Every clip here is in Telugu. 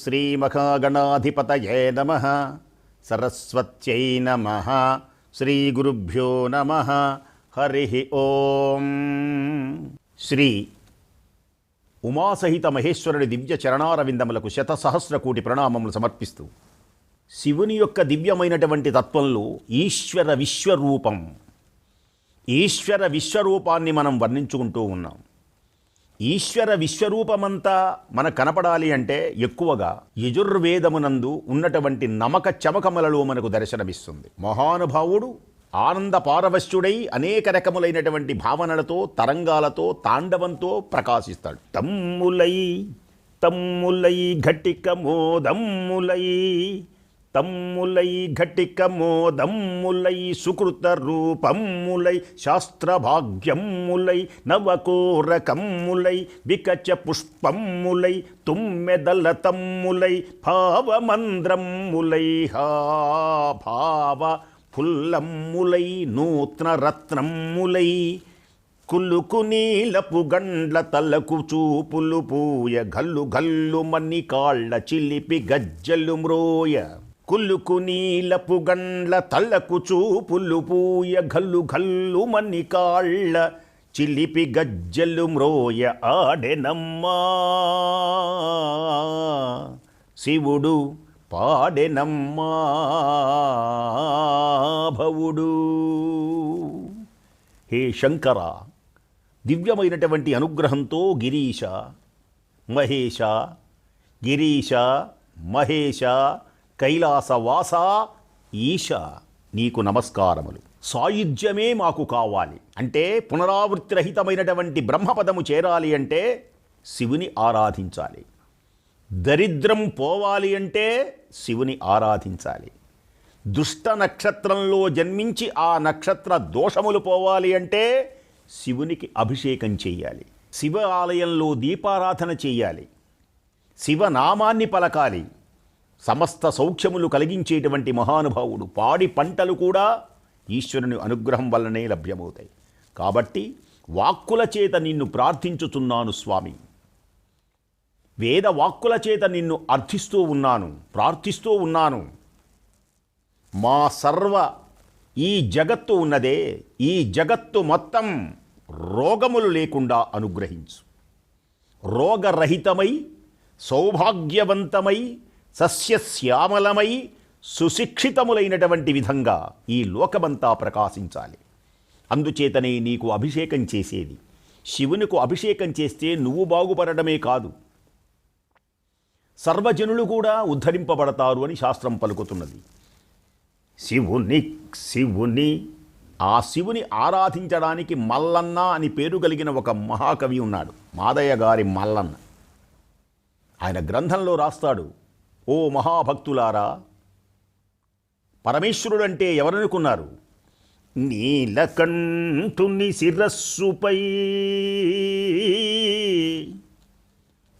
శ్రీమహాగణాధిపతయే నమ. సరస్వత్యై నమ. శ్రీగురుభ్యో నమ. హరి ఓం. శ్రీ ఉమాసహిత మహేశ్వరుడి దివ్య చరణారవిందములకు శతసహస్ర కోటి ప్రణామములు సమర్పిస్తూ శివుని యొక్క దివ్యమైనటువంటి తత్వంలో ఈశ్వర విశ్వరూపం. ఈశ్వర విశ్వరూపాన్ని మనం వర్ణించుకుంటూ ఉన్నాం. ఈశ్వర విశ్వరూపమంతా మన కనపడాలి అంటే ఎక్కువగా యజుర్వేదమునందు ఉన్నటువంటి నమక చమకములలో మనకు దర్శనమిస్తుంది. మహానుభావుడు ఆనంద పారవశ్యుడై అనేక రకములైనటువంటి భావనలతో తరంగాలతో తాండవంతో ప్రకాశిస్తాడు. తమ్ములై తమ్ములై ఘటిక మోదమ్ములై తమ్ములై ఘటికమోదమ్ములై సుకృత రూపమ్ములై శాస్త్రభాగ్యమ్ములై నవకోరకమ్ములై వికచ పుష్పమ్ములై తుమ్మెదల తమ్ములై భావమంద్రమ్ములై హా భావ ఫుల్లమ్ములై నూత్నరత్నమ్ములై కులుకు నీలపు గండ్ల తలకు చూపులు పూయ గల్లు గల్లు మన్ని కాళ్ళ చిలిపి గజ్జలు మ్రోయ కుల్లుకు నీలపు గండ్ల తలకు చూపులు పూయ గల్లు గల్లు మన్ని కాళ్ళ చిలిపి గజ్జలు మ్రోయ ఆడెనమ్మా. శివుడు పాడెనమ్మా భవుడు. హే శంకర దివ్యమైనటువంటి అనుగ్రహంతో గిరీశ మహేశ గిరీశ మహేశ కైలాసవాస ఈశ నీకు నమస్కారములు. సాయుధ్యమే మాకు కావాలి. అంటే పునరావృత్తిరహితమైనటువంటి బ్రహ్మపదము చేరాలి అంటే శివుని ఆరాధించాలి. దరిద్రం పోవాలి అంటే శివుని ఆరాధించాలి. దుష్ట నక్షత్రంలో జన్మించి ఆ నక్షత్ర దోషములు పోవాలి అంటే శివునికి అభిషేకం చేయాలి. శివ ఆలయంలో దీపారాధన చేయాలి. శివనామాన్ని పలకాలి. సమస్త సౌఖ్యములు కలిగించేటువంటి మహానుభావుడు. పాడి పంటలు కూడా ఈశ్వరుని అనుగ్రహం వల్లనే లభ్యమవుతాయి. కాబట్టి వాక్కుల చేత నిన్ను ప్రార్థించుతున్నాను స్వామి. వేద వాక్కుల చేత నిన్ను అర్థిస్తూ ఉన్నాను ప్రార్థిస్తూ ఉన్నాను. మా సర్వ ఈ జగత్తు ఉన్నదే ఈ జగత్తు మొత్తం రోగములు లేకుండా అనుగ్రహించు. రోగరహితమై సౌభాగ్యవంతమై సస్యశ్యామలమై సుశిక్షితములైనటువంటి విధంగా ఈ లోకమంతా ప్రకాశించాలి. అందుచేతనే నీకు అభిషేకం చేసేది. శివునికు అభిషేకం చేస్తే నువ్వు బాగుపడటమే కాదు. సర్వజనులు కూడా ఉద్ధరింపబడతారు అని శాస్త్రం పలుకుతున్నది. శివుని శివుని ఆ శివుని ఆరాధించడానికి మల్లన్న అని పేరు కలిగిన ఒక మహాకవి ఉన్నాడు మాదయ్య గారి మల్లన్న. ఆయన గ్రంథంలో రాస్తాడు ఓ మహాభక్తులారా పరమేశ్వరుడంటే ఎవరనుకున్నారు? నీలకంఠుని శిరస్సుపై.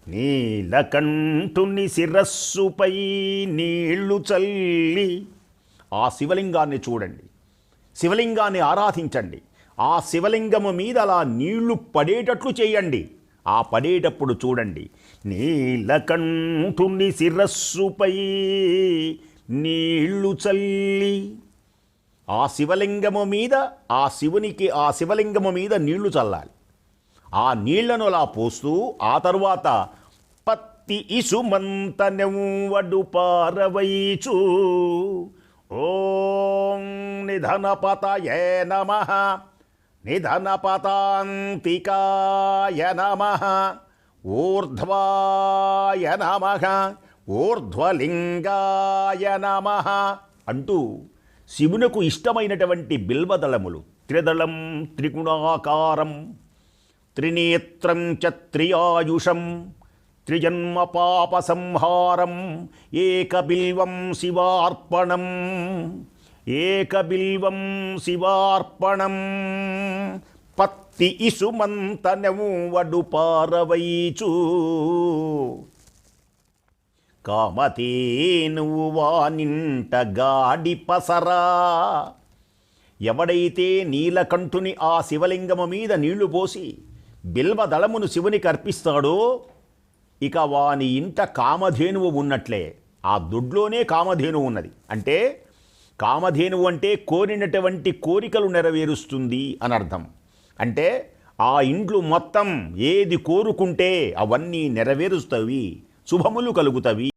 నీలకంఠుని శిరస్సుపై నీళ్ళు చల్లి ఆ శివలింగాన్ని చూడండి. శివలింగాన్ని ఆరాధించండి. ఆ శివలింగము మీద అలా నీళ్ళు పడేటట్లు చేయండి. ఆ పడేటప్పుడు చూడండి. నీలకంఠుని శిరస్సుపై నీళ్ళు చల్లి ఆ శివలింగము మీద ఆ శివునికి ఆ శివలింగము మీద నీళ్ళు చల్లాలి. ఆ నీళ్ళను అలా పోస్తూ ఆ తరువాత పత్తి ఇసుమంత నెవ్వడు పారవైచు. ఓం నిధనపతయే నమ. నిధనపతాంతికాయ నమ ఊర్ధ్వాయ నమ ఊర్ధ్వలింగాయ నమ అంటూ శివునకు ఇష్టమైనటువంటి బిల్వదళములు త్రిదళం త్రిగుణాకారం త్రినేత్రం చ త్రియాయుషం త్రిజన్మ పాప సంహారం ఏకబిల్వం శివార్పణం. ఏకబిల్వం శివార్పణం. పత్తి ఇసుమంత వడు పారవైచు. కామతేనువు వానింట గాడి పసరా. ఎవడైతే నీలకంఠుని ఆ శివలింగము మీద నీళ్ళు పోసి బిల్వదళమును శివునికి అర్పిస్తాడో ఇక వాని ఇంట కామధేనువు ఉన్నట్లే. ఆ దొడ్లోనే కామధేనువు ఉన్నది. అంటే కామధేనువు అంటే కోరినటువంటి కోరికలు నెరవేరుస్తుంది అని అర్థం. అంటే ఆ ఇండ్లు మొత్తం ఏది కోరుకుంటే అవన్నీ నెరవేరుస్తవి శుభములు కలుగుతవి.